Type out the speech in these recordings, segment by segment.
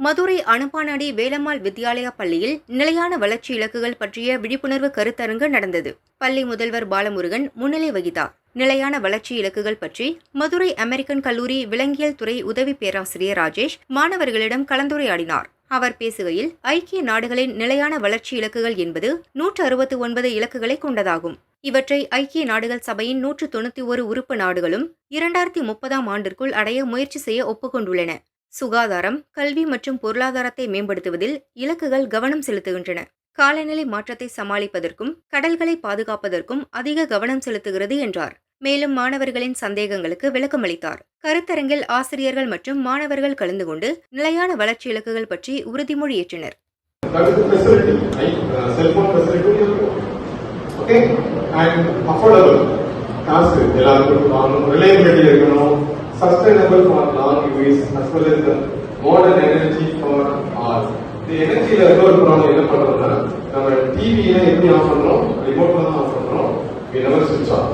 மதுரை அனுப்பானடி வேலம்மாள் வித்யாலயா பள்ளியில் நிலையான வளர்ச்சி இலக்குகள் பற்றிய விழிப்புணர்வு கருத்தரங்கு நடந்தது. பள்ளி முதல்வர் பாலமுருகன் முன்னிலை வகித்தார். நிலையான வளர்ச்சி இலக்குகள் பற்றி மதுரை அமெரிக்கன் கல்லூரி விலங்கியல் துறை உதவி பேராசிரியர் ராஜேஷ் மாணவர்களிடம் கலந்துரையாடினார். அவர் பேசுகையில் ஐக்கிய நாடுகளின் நிலையான வளர்ச்சி இலக்குகள் என்பது நூற்று அறுபத்தி ஒன்பது இலக்குகளை கொண்டதாகும். இவற்றை ஐக்கிய நாடுகள் சபையின் நூற்று தொண்ணூத்தி ஒரு உறுப்பு நாடுகளும் இரண்டாயிரத்தி முப்பதாம் ஆண்டிற்குள் அடைய முயற்சி செய்ய ஒப்புக்கொண்டுள்ளன. சுகாதாரம் கல்வி மற்றும் பொருளாதாரத்தை மேம்படுத்துவதில் இலக்குகள் கவனம் செலுத்துகின்றன. காலநிலை மாற்றத்தை சமாளிப்பதற்கும் கடல்களை பாதுகாப்பதற்கும் அதிக கவனம் செலுத்துகிறது என்றார். மேலும் மாணவர்களின் சந்தேகங்களுக்கு விளக்கமளித்தார். கருத்தரங்கில் ஆசிரியர்கள் மற்றும் மாணவர்கள் கலந்து கொண்டு நிலையான வளர்ச்சி இலக்குகள் பற்றி உறுதிமொழி ஏற்றனர். எல்லாருக்கும் sustainable for long use for long as the modern energy for all. இந்த எனர்ஜியில இருக்க ஒரு ப்ராப்ளம் என்ன பண்றோம்னா நம்ம டிவியை எப்படி ஆஃப் பண்றோம் ரிமோட்ல தான் ஆஃப் பண்றோம் we never switch off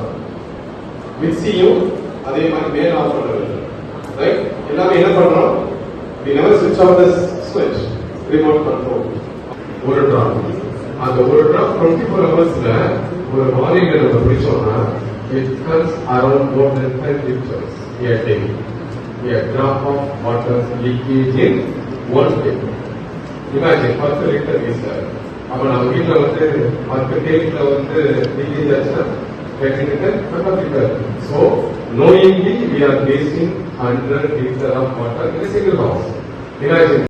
மிக்சியும் அதே மாதிரி மேல ஆஃப் பண்றது ரைட் எல்லாமே என்ன பண்றோம் we never switch off the switch remote control ஒரு ட்ராப் அந்த ஒரு டிராப் டுவெண்ட்டி ஃபோர் ஹவர்ஸ்ல ஒரு வால்யூம்ல நம்ம பிடிச்சோம்னா it comes around more then five litres a day a drop of water leakage in one day imagine பத்து லிட்டர் வீச அப்ப நம்ம வீட்டுல வந்து பத்து டேபிள்ல வந்து லீக்கேஜ் ஆச்சுன்னா ten litre twenty litre so knowingly we are wasting 100 liter of water in a single house imagine